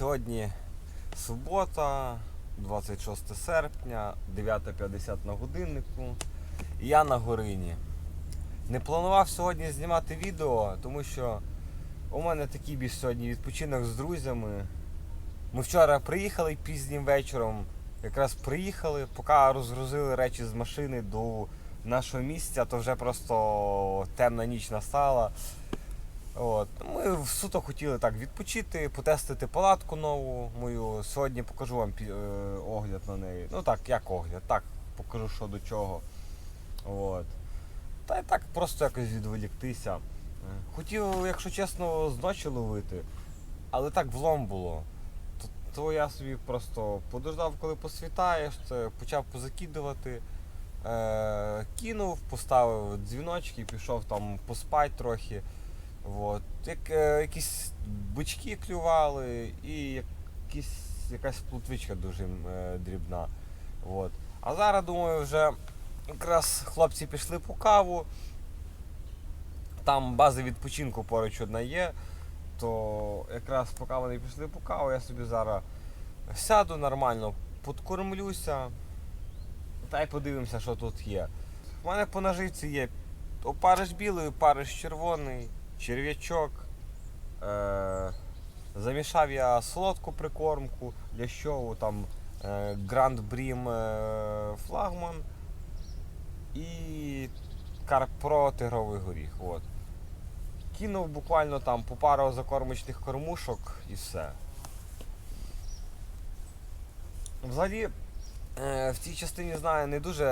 Сьогодні субота, 26 серпня, 9.50 на годиннику. І я на горині. Не планував сьогодні знімати відео, тому що у мене такий більш сьогодні відпочинок з друзями. Ми вчора приїхали пізнім вечором. Якраз приїхали, поки розгрузили речі з машини до нашого місця, то вже просто темна ніч настала. От. Ми суто хотіли так відпочити, потестити палатку нову мою. Сьогодні покажу вам е, огляд на неї. Ну так, як огляд, так, покажу що до чого. От. Та й так просто якось відволіктися. Хотів, якщо чесно, з ночі ловити, але так влом було. То, то я собі просто подождав, коли посвітаєш, почав позакидувати. Е, кинув, поставив дзвіночки, пішов там поспати трохи. От. Як, е, якісь бички клювали і якісь, якась плутвичка дуже е, дрібна. От. А зараз, думаю, вже якраз хлопці пішли по каву. Там база відпочинку поруч одна є. То якраз поки вони пішли по каву, я собі зараз сяду нормально, подкормлюся та й подивимося, що тут є. У мене по наживці є опариш білий, опариш червоний, черв'ячок. Е- замішав я солодку прикормку для щову, там е- Grand Brim е- флагман і Карпро тигровий горіх. От. Кинув буквально там по пару закормочних кормушок і все. Взагалі, Е, В цій частині знаю не дуже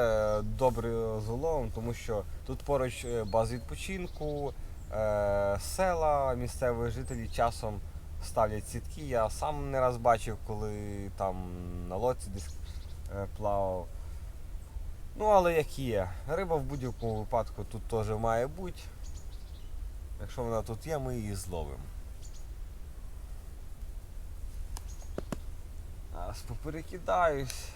добре з тому що тут поруч е, база відпочинку, е, села, місцеві жителі часом ставлять сітки. Я сам не раз бачив, коли там на лодці десь е, плавав. Ну, але як є. Риба в будь-якому випадку тут теж має бути. Якщо вона тут є, ми її зловимо. Зараз поперекидаюсь.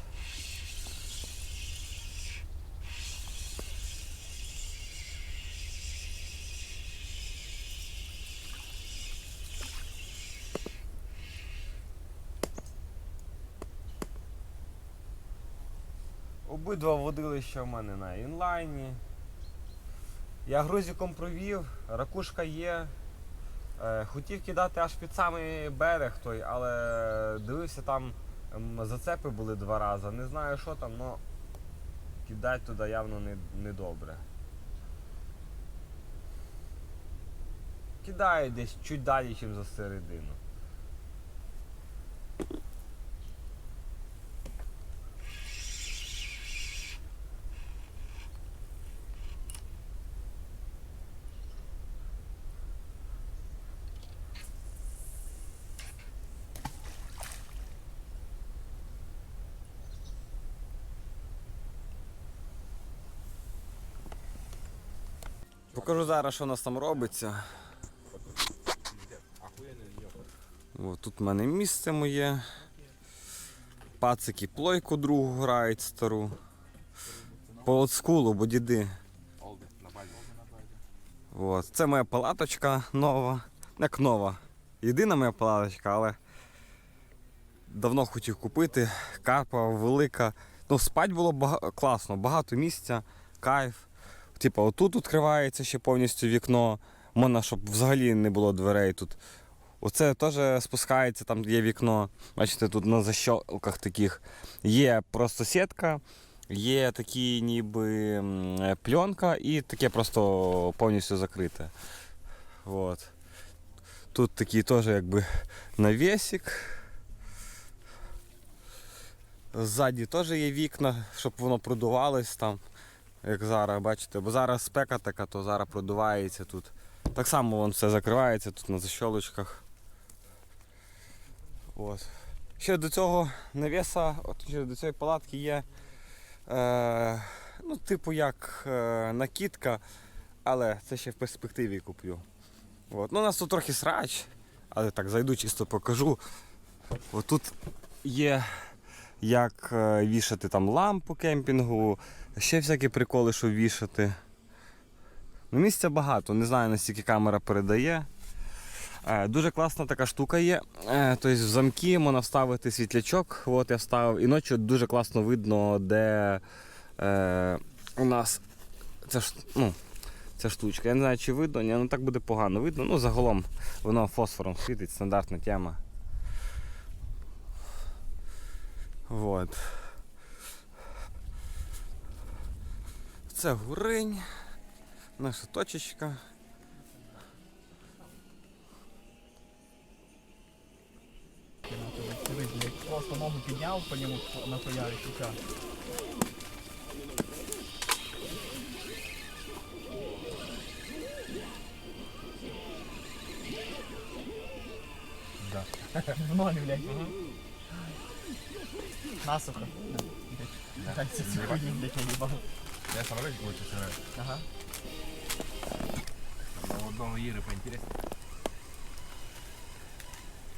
Обидва водилища в мене на інлайні. Я грузиком провів, ракушка є. Е, Хотів кидати аж під самий берег той, але дивився там зацепи були два рази. Не знаю що там, але кидати туди явно не, не добре. Кидаю десь чуть далі, ніж за середину. Покажу зараз, що у нас там робиться. О, тут в мене місце моє. Пацики плойку другу грають стару. По олдскулу, бо діди. От. Це моя палаточка нова. Як нова. Єдина моя палаточка, але давно хотів купити. Карпа велика. Ну, спать було бага... класно, багато місця, кайф. Типа, отут відкривається ще повністю вікно. Можна, щоб взагалі не було дверей тут. Оце теж спускається, там є вікно. Бачите, тут на защолках таких. Є просто сітка, є такі ніби пленка і таке просто повністю закрите. От. Тут такий теж якби навісик. Ззаді теж є вікна, щоб воно продувалось там, як зараз, бачите, бо зараз спека така, то зараз продувається тут. Так само воно все закривається тут на защолочках. От. Ще до цього навіса, от до цієї палатки є е, ну, типу як е, накидка, але це ще в перспективі куплю. От. Ну, у нас тут трохи срач, але так зайду чисто покажу. От тут є як е, вішати там лампу кемпінгу, ще всякі приколи, що вішати. Ну, місця багато, не знаю наскільки камера передає. Е, Дуже класна така штука є. Е, Тобто в замки можна вставити світлячок. От я вставив. І ночі дуже класно видно, де е, у нас ця, ну, ця штучка. Я не знаю, чи видно, ні, ну так буде погано видно. Ну, загалом воно фосфором світить, стандартна тема. Вот. Це гуринь, наша точечка. Просто ногу підняв по ньому нахуярить і все. Да. В ноль, блядь. Насухо. Це сьогодні, блядь, я їбав. Я сам речь лучше сыграю. Ага. Но у одного Иры поинтереснее.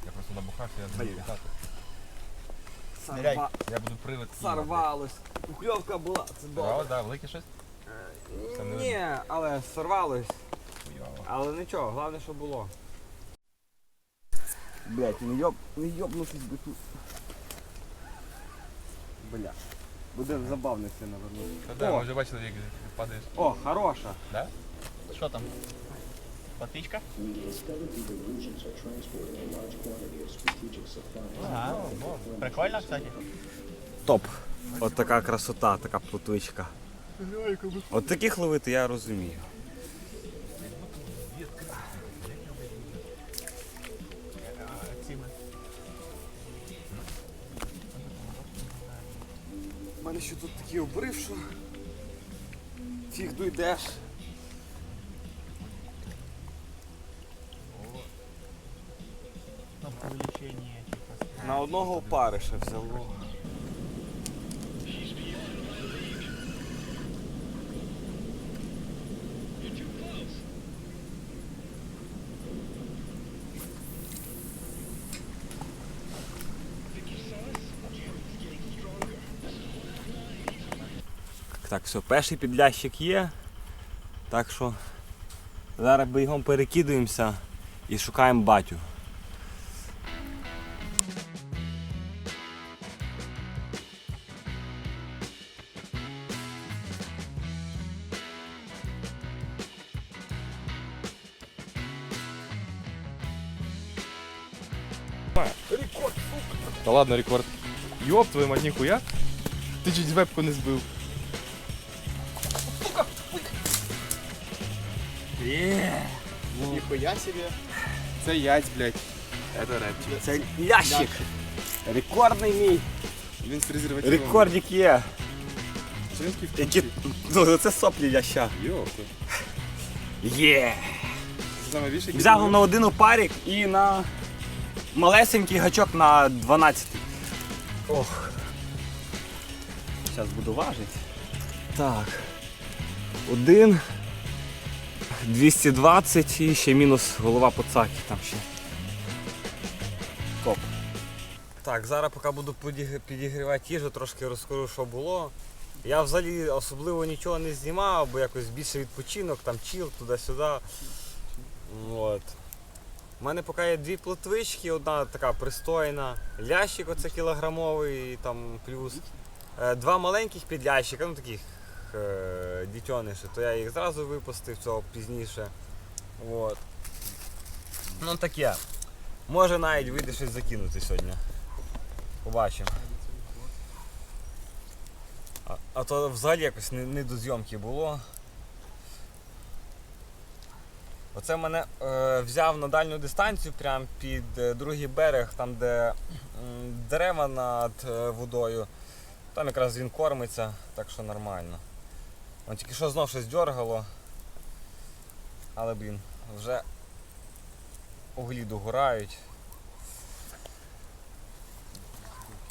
Я просто набухався, я буду Бля. літати. Ныряй. Я буду привид. Сорвалось. Кухльовка була, це Добре, да, велике щось? Це не Ні, але сорвалось. Хуйово. Але нічого, головне, що було. Блять, не йоб, не йобнутись би тут. Бля. Буде забавно це навернути. Та да, О. ми вже бачили, як падаєш. О, хороша. Да? Що там? Патичка? Ага. Прикольно, кстати. Топ. От така красота, така плотвичка. От таких ловити я розумію. Ще тут такий обрив, що фіг дойдеш. На одного опариша взяло. Так, все, перший підлящик є. Так що зараз бігом перекидуємося і шукаємо батю. Та ладно, рекорд. Йоп, твою мать, ніхуя. Ти чуть вебку не збив. Ніхуя себе. Це яйць, блядь. Это репчик. Це лящик. Рекордний мій. Він з презервативом. Рекордик є. Які... Ну, це соплі ляща. Йоп. Є. Це саме більше Взяв на один опарик і на малесенький гачок на 12. Ох. Зараз буду важити. Так. Один. 220 і ще мінус голова поцаки там ще. Топ. Так, зараз поки буду підігрівати їжу, трошки розкажу, що було. Я взагалі особливо нічого не знімав, бо якось більше відпочинок, там чіл туди-сюди. От. У мене поки є дві плотвички, одна така пристойна, лящик оце кілограмовий там плюс. Е, Два маленьких підлящика, ну таких дітьониші, то я їх зразу випустив цього пізніше. От. Ну таке. Може навіть вийде щось закинути сьогодні. Побачимо. А, а то взагалі якось не, не до зйомки було. Оце мене е, взяв на дальню дистанцію, прямо під е, другий берег, там де м, дерева над е, водою. Там якраз він кормиться, так що нормально. Он тільки що знов щось дергало. Але блін, вже углі догорають.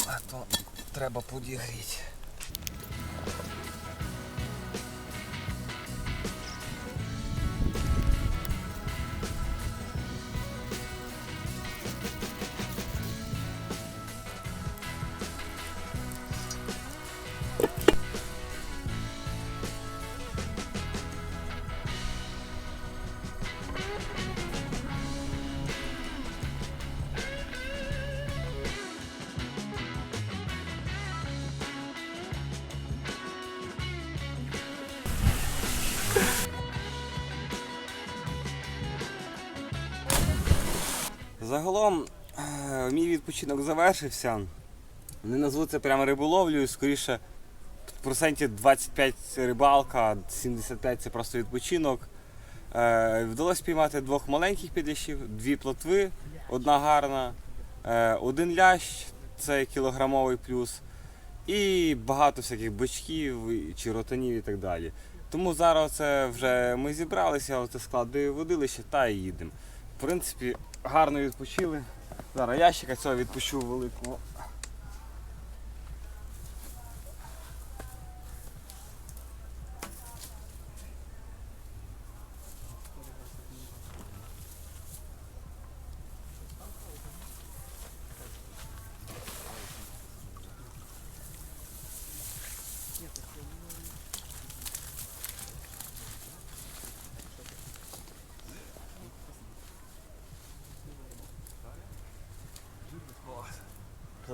А то треба подігріти. Загалом е, мій відпочинок завершився. Не назву це прямо риболовлею, скоріше процентів 25 рибалка, 75 це просто відпочинок. Е, вдалося піймати двох маленьких підлящів, дві плотви, одна гарна, е, один лящ, це кілограмовий плюс, і багато всяких бичків, чи ротанів і так далі. Тому зараз це вже ми зібралися, оце склади водилище та і їдемо. В принципі, гарно відпочили. Зараз ящика цього відпущу великого.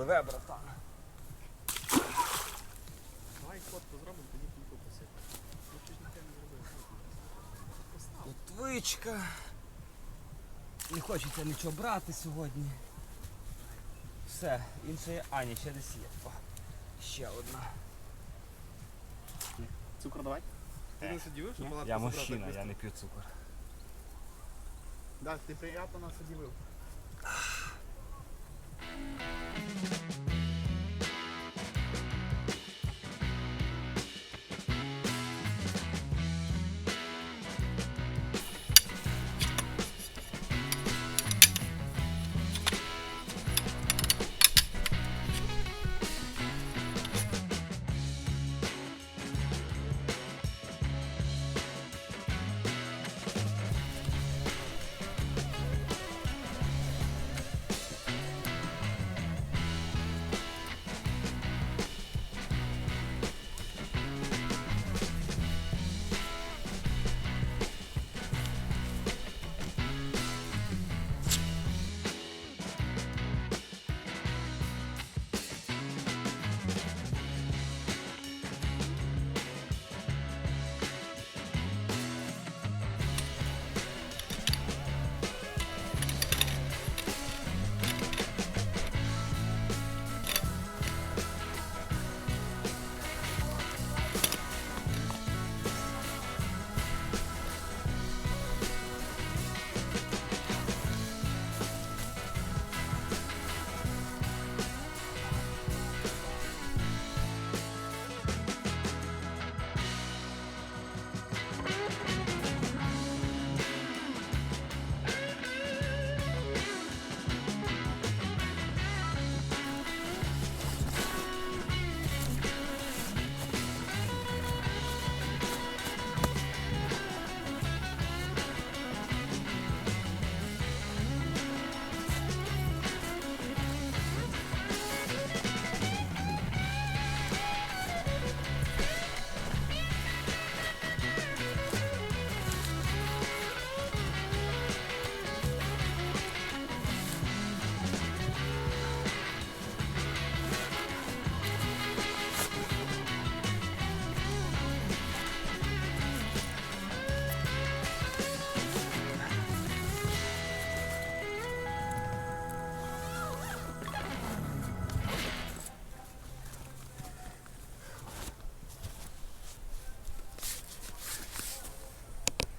Пливе, братан. Давай фотку зробимо, тоді кільку посипати. Ну ти ж нічого не зробив. Плотвичка. Не хочеться нічого брати сьогодні. Все, інше є. А, ні, ще десь є. О, ще одна. Цукор давай? Ти не сидів, що палатку Я забрав, мужчина, я не п'ю цукор. Так, ти приємно нас удивив.